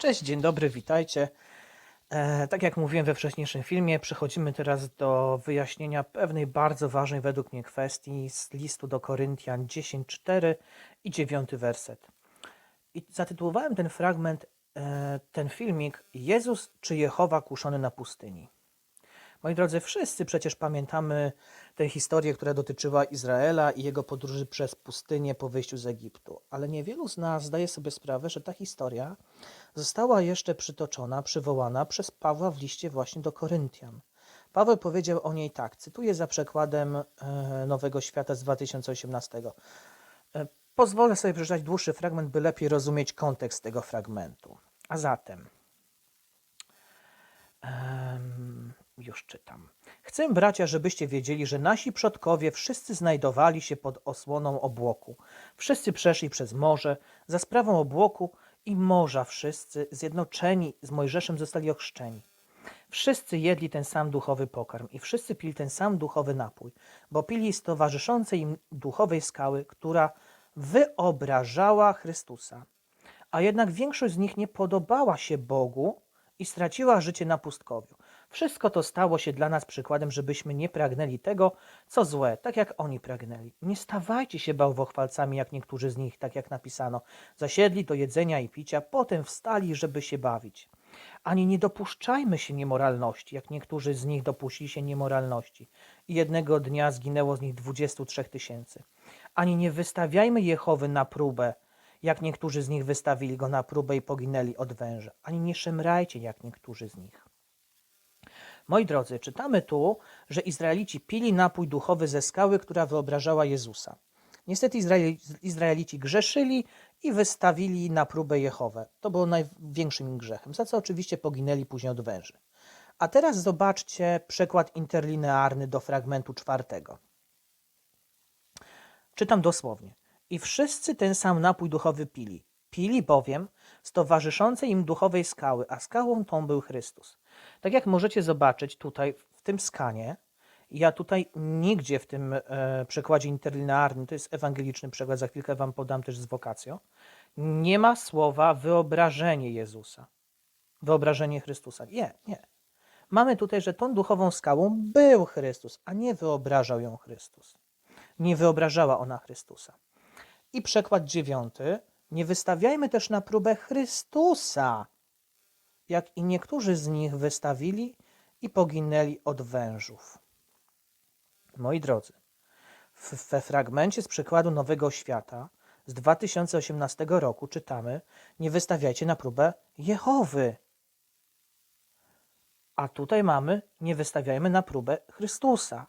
Cześć, dzień dobry, witajcie. E, tak jak mówiłem we wcześniejszym filmie, przechodzimy teraz do wyjaśnienia pewnej bardzo ważnej według mnie kwestii z listu do Koryntian 10:4 i 9 werset. I zatytułowałem ten fragment, e, ten filmik Jezus czy Jehowa kuszony na pustyni. Moi drodzy, wszyscy przecież pamiętamy tę historię, która dotyczyła Izraela i jego podróży przez pustynię po wyjściu z Egiptu. Ale niewielu z nas zdaje sobie sprawę, że ta historia została jeszcze przytoczona, przywołana przez Pawła w liście właśnie do Koryntian. Paweł powiedział o niej tak, cytuję za przekładem e, Nowego Świata z 2018. E, pozwolę sobie przeczytać dłuższy fragment, by lepiej rozumieć kontekst tego fragmentu. A zatem, już czytam. Chcę, bracia, żebyście wiedzieli, że nasi przodkowie wszyscy znajdowali się pod osłoną obłoku. Wszyscy przeszli przez morze, za sprawą obłoku i morza wszyscy, zjednoczeni z Mojżeszem, zostali ochrzczeni. Wszyscy jedli ten sam duchowy pokarm i wszyscy pili ten sam duchowy napój, bo pili z towarzyszącej im duchowej skały, która wyobrażała Chrystusa. A jednak większość z nich nie podobała się Bogu i straciła życie na pustkowiu. Wszystko to stało się dla nas przykładem, żebyśmy nie pragnęli tego, co złe, tak jak oni pragnęli. Nie stawajcie się bałwochwalcami, jak niektórzy z nich, tak jak napisano. Zasiedli do jedzenia i picia, potem wstali, żeby się bawić. Ani nie dopuszczajmy się niemoralności, jak niektórzy z nich dopuścili się niemoralności. I jednego dnia zginęło z nich dwudziestu trzech tysięcy. Ani nie wystawiajmy Jehowy na próbę, jak niektórzy z nich wystawili go na próbę i poginęli od węża. Ani nie szemrajcie, jak niektórzy z nich. Moi drodzy, czytamy tu, że Izraelici pili napój duchowy ze skały, która wyobrażała Jezusa. Niestety Izraeli, Izraelici grzeszyli i wystawili na próbę Jehowę. To było największym grzechem, za co oczywiście poginęli później od węży. A teraz zobaczcie przekład interlinearny do fragmentu czwartego. Czytam dosłownie. I wszyscy ten sam napój duchowy pili. Pili bowiem z towarzyszącej im duchowej skały, a skałą tą był Chrystus. Tak jak możecie zobaczyć tutaj w tym skanie, ja tutaj nigdzie w tym e, przekładzie interlinearnym, to jest ewangeliczny przekład, za chwilkę wam podam też z wokacją, nie ma słowa wyobrażenie Jezusa, wyobrażenie Chrystusa. Nie, nie. Mamy tutaj, że tą duchową skałą był Chrystus, a nie wyobrażał ją Chrystus. Nie wyobrażała ona Chrystusa. I przekład dziewiąty. Nie wystawiajmy też na próbę Chrystusa, jak i niektórzy z nich wystawili i poginęli od wężów. Moi drodzy, we fragmencie z przykładu Nowego Świata z 2018 roku czytamy: Nie wystawiajcie na próbę Jehowy. A tutaj mamy: Nie wystawiajmy na próbę Chrystusa.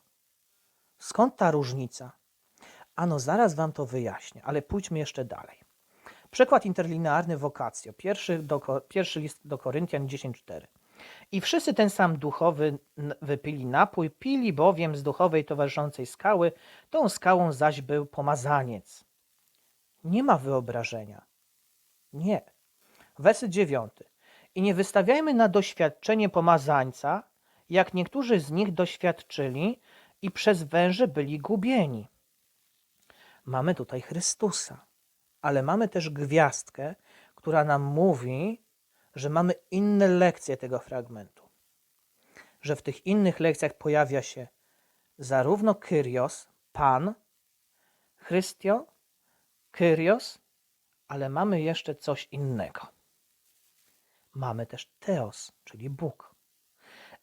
Skąd ta różnica? Ano, zaraz wam to wyjaśnię, ale pójdźmy jeszcze dalej. Przekład interlinearny wokacjo, pierwszy, pierwszy list do Koryntian 10.4. I wszyscy ten sam duchowy wypili napój, pili bowiem z duchowej towarzyszącej skały, tą skałą zaś był pomazaniec. Nie ma wyobrażenia. Nie. Werset dziewiąty. I nie wystawiajmy na doświadczenie pomazańca, jak niektórzy z nich doświadczyli i przez węże byli gubieni. Mamy tutaj Chrystusa ale mamy też gwiazdkę, która nam mówi, że mamy inne lekcje tego fragmentu. Że w tych innych lekcjach pojawia się zarówno Kyrios, Pan, Chrystio, Kyrios, ale mamy jeszcze coś innego. Mamy też Teos, czyli Bóg.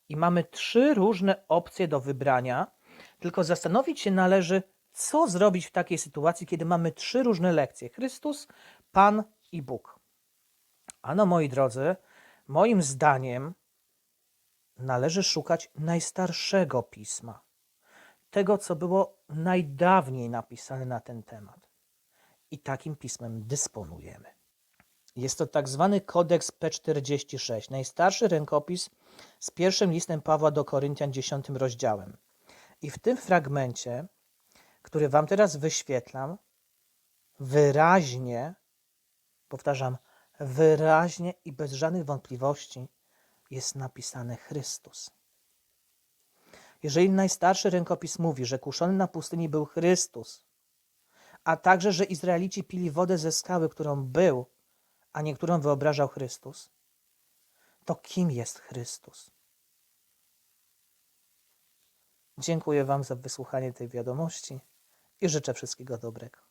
I mamy trzy różne opcje do wybrania, tylko zastanowić się należy, co zrobić w takiej sytuacji, kiedy mamy trzy różne lekcje: Chrystus, Pan i Bóg? Ano, moi drodzy, moim zdaniem należy szukać najstarszego pisma, tego, co było najdawniej napisane na ten temat. I takim pismem dysponujemy. Jest to tak zwany kodeks P46, najstarszy rękopis z pierwszym listem Pawła do Koryntian 10 rozdziałem. I w tym fragmencie który Wam teraz wyświetlam, wyraźnie, powtarzam, wyraźnie i bez żadnych wątpliwości jest napisane Chrystus. Jeżeli najstarszy rękopis mówi, że kuszony na pustyni był Chrystus, a także, że Izraelici pili wodę ze skały, którą był, a nie którą wyobrażał Chrystus, to kim jest Chrystus? Dziękuję Wam za wysłuchanie tej wiadomości i życzę wszystkiego dobrego.